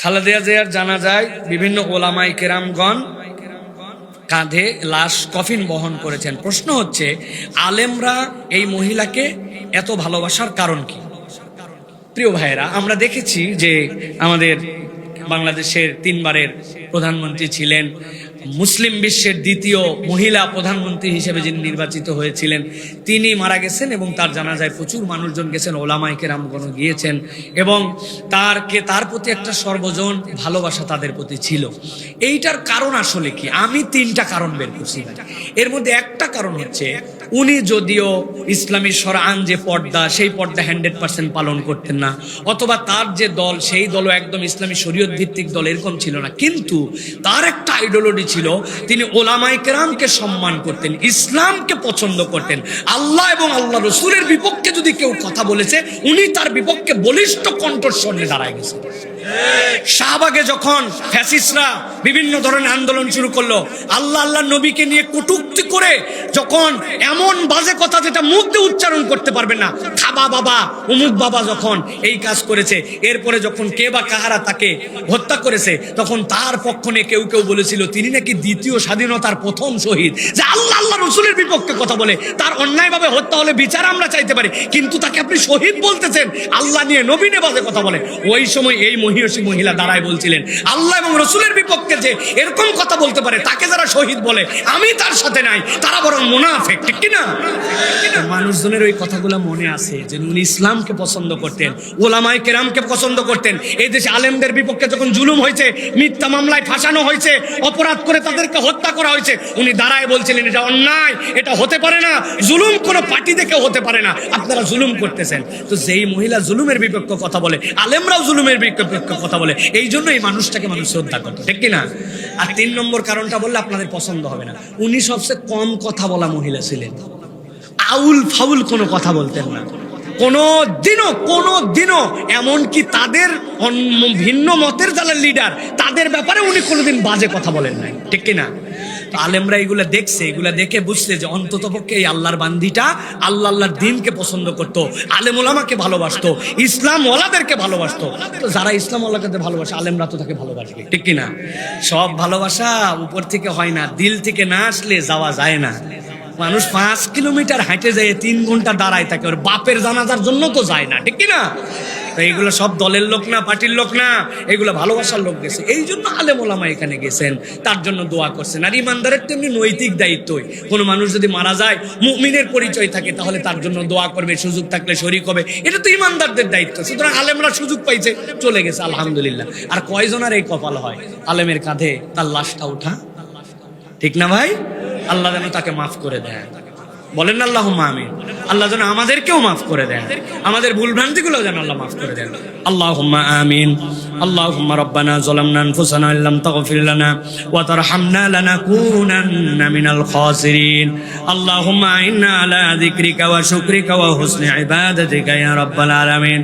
খালেদা জিয়ার জানা যায় বিভিন্ন ওলামাই কেরামগণ কাঁধে লাশ কফিন বহন করেছেন। প্রশ্ন হচ্ছে, আলেমরা এই মহিলাকে এত ভালোবাসার কারণ কি? প্রিয় ভাইয়েরা, আমরা দেখেছি যে আমাদের বাংলাদেশের তিনবারের প্রধানমন্ত্রী ছিলেন মুসলিম বিশ্বের দ্বিতীয় মহিলা প্রধানমন্ত্রী হিসেবে যিনি নির্বাচিত হয়েছিলেন, তিনি মারা গেছেন এবং তার জানাজায় প্রচুর মানুষজন গেছেন ওলামাইকে রামগণ গিয়েছেন এবং তারকে, তার প্রতি একটা সর্বজন ভালোবাসা তাদের প্রতি ছিল এইটার কারণ আসলে কি আমি তিনটা কারণ বের করছি। এর মধ্যে একটা কারণ হচ্ছে উনি যদিও ইসলামী সরান যে পর্দা, সেই পর্দা হান্ড্রেড পার্সেন্ট পালন করতেন না, অথবা তার যে দল, সেই দলও একদম ইসলামী শরীয়ত ভিত্তিক দল, এরকম ছিল না। কিন্তু তার একটা আইডিওলজি ছিল, তিনি ওলামাই কেরামকে সম্মান করতেন, ইসলামকে পছন্দ করতেন। আল্লাহ এবং আল্লাহ রসুলের বিপক্ষে যদি কেউ কথা বলেছে, উনি তার বিপক্ষে বলিষ্ঠ কণ্ঠস্বর দাঁড়ায় গেছে। শাহবাগে যখন ফ্যাসিস্টরা বিভিন্ন ধরনের আন্দোলন শুরু করল, আল্লাহ আল্লাহ নবীকে নিয়ে কটুক্তি করে যখন এমন বাজে কথা যেটা মুখ উচ্চারণ করতে পারবেন না, খাবা বাবা, অমুক বাবা যখন এই কাজ করেছে, এরপরে যখন কে বা কাহারা তাকে হত্যা করেছে, তখন তার পক্ষ নিয়ে কেউ কেউ বলেছিল, তিনি নাকি দ্বিতীয় স্বাধীনতার প্রথম শহীদ, যে আল্লাহ আল্লাহ রসুলের বিপক্ষে কথা বলে, তার অন্যায়ভাবে হত্যা হলে বিচার আমরা চাইতে পারি। কিন্তু তাকে আপনি শহীদ বলতেছেন, আল্লাহ নিয়ে নবীনে বাজে কথা বলে। ওই সময় এই মহিষী মহিলা দাঁড়ায় বলছিলেন, আল্লাহ এবং রসুলের বিপক্ষে যে এরকম কথা বলতে পারে, তাকে যারা শহীদ বলে, আমি তার সাথে নাই, তারা বরং মোনাফেক, ঠিক কিনা? মানুষজনের ওই কথাগুলো মনে আছে যে উনি ইসলামকে পছন্দ করতেন ওলামাই কেরামকে পছন্দ করতেন। এই দেশে আলেমদের বিপক্ষে যখন জুলুম হয়েছে, মিথ্যা মামলায় ফাঁসানো হয়েছে, অপরাধ করে তাদেরকে হত্যা করা হয়েছে, উনি দাঁড়ায় বলছিলেন, এটা অন্যায়, এটা হতে পারে না, জুলুম কোনো পার্টি দেখে হতে পারে না, আপনারা জুলুম করতেছেন। তো যেই মহিলা জুলুমের বিপক্ষে কথা বলে, আলেমরাও জুলুমের বিপক্ষে কথা বলে, এই জন্য এই মানুষটাকে মানুষ শ্রদ্ধা করত, ঠিক কিনা? আর তিন নম্বর কারণটা বললে আপনাদের পছন্দ হবে না। উনি সবচেয়ে কম কথা বলা মহিলা ছিলেন। আউল ফাউল কোনো কথা বলতেন না। কোনো দিনও কোনো দিনও, এমনকি তাদের ভিন্ন মতের যারা লিডার তাদের ব্যাপারে উনি কোনোদিন বাজে কথা বলেন নাই। ঠিক কিনা? আলেমরা এগুলা দেখছে, এগুলা দেখে বুঝছে যে অন্তত পক্ষে এই আল্লাহর বান্দিটা আল্লাহ আল্লাহর দিনকে পছন্দ করত আলেম ওলামাকে ভালোবাসতো ইসলাম ওলাদেরকে ভালোবাসতো যারা ইসলাম ওলাকে ভালোবাসে, আলেমরা তো তাকে ভালোবাসবে ঠিক কিনা? সব ভালোবাসা উপর থেকে হয় না, দিল থেকে না আসলে যাওয়া যায় না। মানুষ পাঁচ কিলোমিটার হাঁটে যায় তিন ঘণ্টা দাঁড়ায় থাকে ওর বাপের জানাজার জন্য তো যায় না, ঠিক কিনা? তো এইগুলো সব দলের লোক না, পার্টির লোক না, এগুলো ভালোবাসার লোক গেছে। এই জন্য আলেম ওলামা এখানে গেছেন, তার জন্য দোয়া করছেন। আর ইমানদারের তেমনি নৈতিক দায়িত্বই। কোনো মানুষ যদি মারা যায়, মুমিনের পরিচয় থাকে, তাহলে তার জন্য দোয়া করবে, সুযোগ থাকলে শরিক হবে। এটা তো ইমানদারদের দায়িত্ব। সুতরাং আলেমরা সুযোগ পাইছে, চলে গেছে, আলহামদুলিল্লাহ। আর কয়জনের এই কপাল হয়? আলেমের কাঁধে তার লাশটা উঠা ঠিক না ভাই? আল্লাহ যেন তাকে মাফ করে দেয় বলেন আল্লাহ আমি আল্লাহ যেন আমাদেরকেও মাফ করে দেন। আমাদের ভুল ভ্রান্তিগুলো যেন আল্লাহ মাফ করে দেন। আল্লাহ আমিন। আল্লাহ রব্বানা জলামনা ফুসানা ইল্লাম তাগফির লানা ওয়া তারহামনা লানাকুনান্না মিনাল খাসিরিন। আল্লাহুম্মা ইন্না আলা যিকরিকা ওয়া শুকরিকা ওয়া হুসনি ইবাদাতিকা ইয়া রাব্বাল আলামিন।